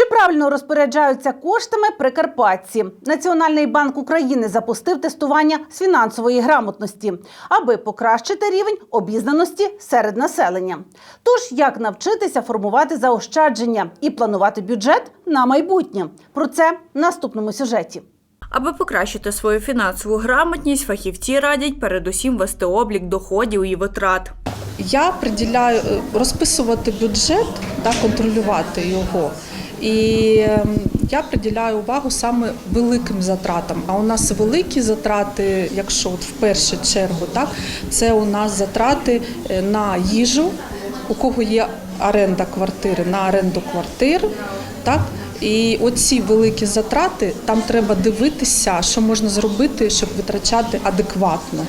Чи правильно розпоряджаються коштами прикарпатці? Національний банк України запустив тестування з фінансової грамотності, аби покращити рівень обізнаності серед населення. Тож як навчитися формувати заощадження і планувати бюджет на майбутнє? Про це в наступному сюжеті. Аби покращити свою фінансову грамотність, фахівці радять передусім вести облік доходів і витрат. Я приділяю е, розписувати бюджет та контролювати його. І ем, я приділяю увагу саме великим затратам. А у нас великі затрати, якщо от в першу чергу, так це у нас затрати е, на їжу, у кого є оренда квартири, на оренду квартир. Так, і оці великі затрати там треба дивитися, що можна зробити, щоб витрачати адекватно.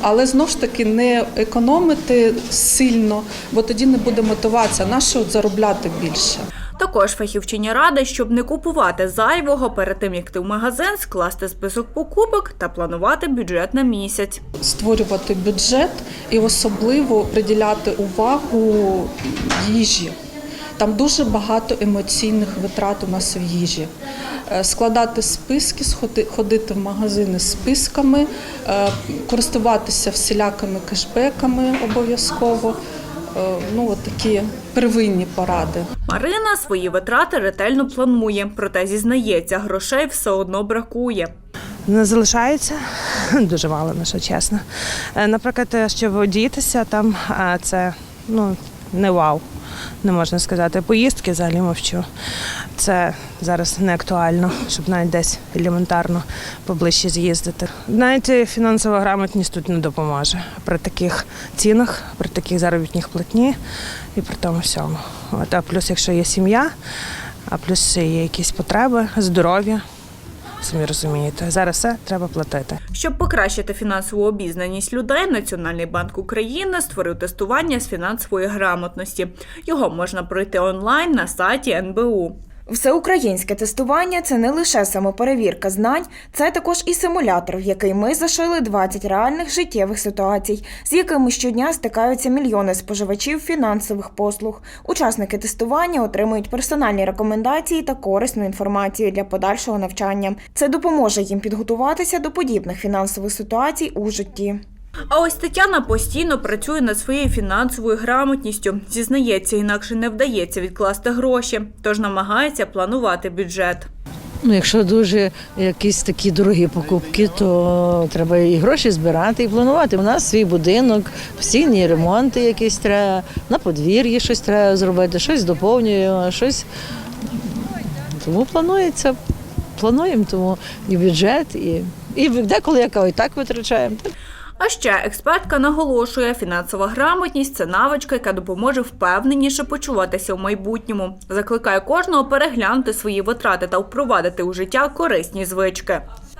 Але знову ж таки не економити сильно, бо тоді не буде мотивація на що заробляти більше. Також фахівчиня радить, щоб не купувати зайвого перед тим, як ти в магазин, скласти список покупок та планувати бюджет на місяць. Створювати бюджет і особливо приділяти увагу їжі. Там дуже багато емоційних витрат у нас в їжі. Е, Складати списки, ходити в магазини з списками, е, користуватися всілякими кешбеками обов'язково. Е, Ну, от такі первинні поради. Марина свої витрати ретельно планує, проте зізнається, грошей все одно бракує. Не залишається дуже мало, на що чесно. Е, Наприклад, щоб одітися там, а це ну не вау, не можна сказати. Поїздки взагалі мовчу. Це зараз не актуально, щоб навіть десь елементарно поближче з'їздити. Навіть фінансова грамотність тут не допоможе при таких цінах, при таких заробітних платні і при тому всьому. От, а плюс, якщо є сім'я, а плюс є якісь потреби, здоров'я. Самі розумієте, зараз все треба платити. Щоб покращити фінансову обізнаність людей, Національний банк України створив тестування з фінансової грамотності. Його можна пройти онлайн на сайті НБУ. Всеукраїнське тестування це не лише самоперевірка знань, це також і симулятор, в який ми зашили 20 реальних життєвих ситуацій, з якими щодня стикаються мільйони споживачів фінансових послуг. Учасники тестування отримують персональні рекомендації та корисну інформацію для подальшого навчання. Це допоможе їм підготуватися до подібних фінансових ситуацій у житті. А ось Тетяна постійно працює над своєю фінансовою грамотністю. Зізнається, інакше не вдається відкласти гроші, тож намагається планувати бюджет. Ну, якщо дуже якісь такі дорогі покупки, то треба і гроші збирати і планувати. У нас свій будинок, постійні ремонти якісь треба, на подвір'ї щось треба зробити, щось доповнюємо, щось. Тому планується, плануємо, тому і бюджет, і, і деколи яка і так витрачаємо. А ще експертка наголошує, фінансова грамотність це навичка, яка допоможе впевненіше почуватися в майбутньому. Закликає кожного переглянути свої витрати та впровадити у життя корисні звички.